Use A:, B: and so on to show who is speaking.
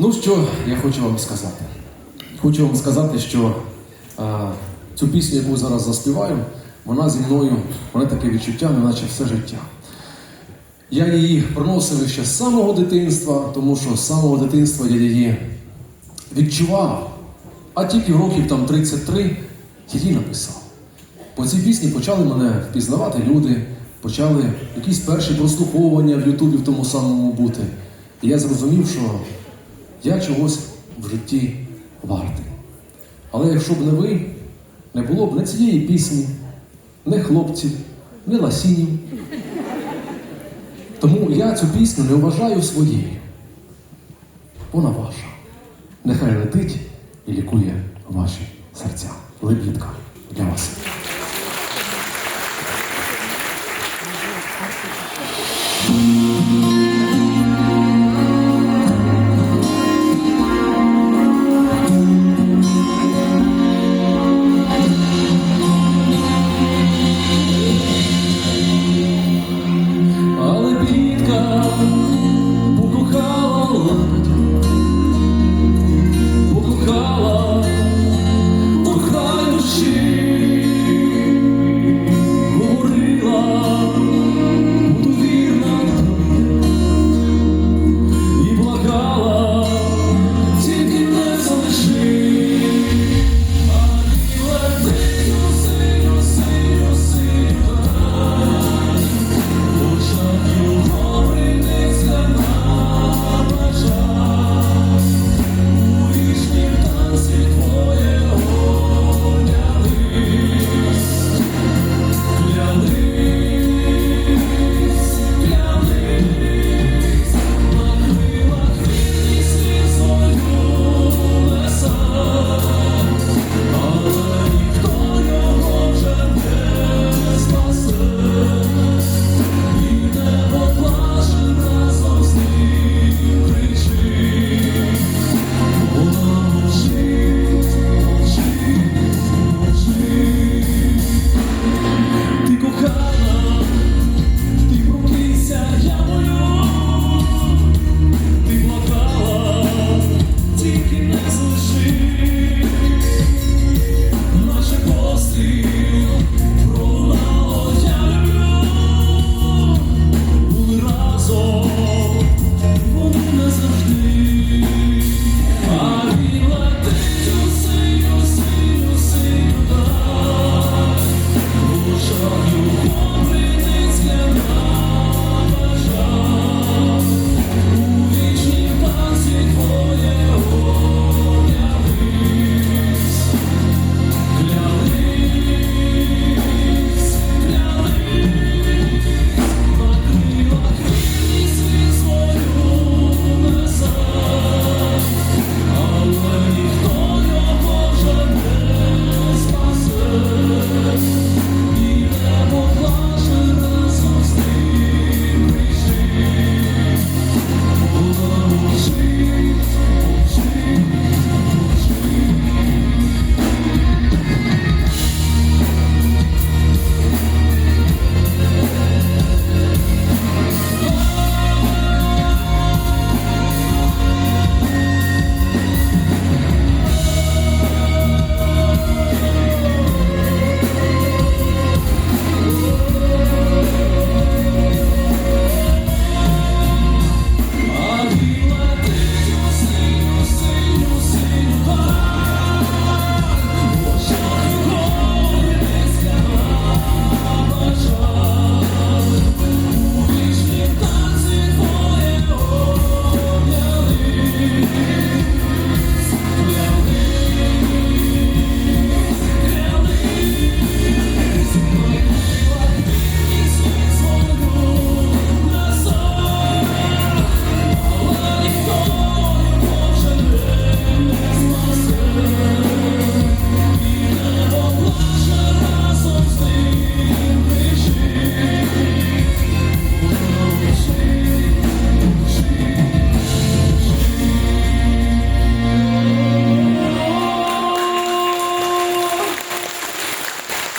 A: Ну що я хочу вам сказати? Хочу вам сказати, що а, цю пісню, яку зараз заспіваю, вона зі мною, вона таке відчуття, неначе все життя. Я її проносив ще з самого дитинства, тому що з самого дитинства я її відчував, а тільки років там 33 її написав. По цій пісні почали мене впізнавати люди, почали якісь перші прослуховування в Ютубі в тому самому бути. І я зрозумів, що я чогось в житті вартий. Але якщо б не ви, не було б не цієї пісні, не хлопців, не ласінів. Тому я цю пісню не вважаю своєю. Вона ваша. Нехай летить і лікує ваші серця. Лебідка для вас.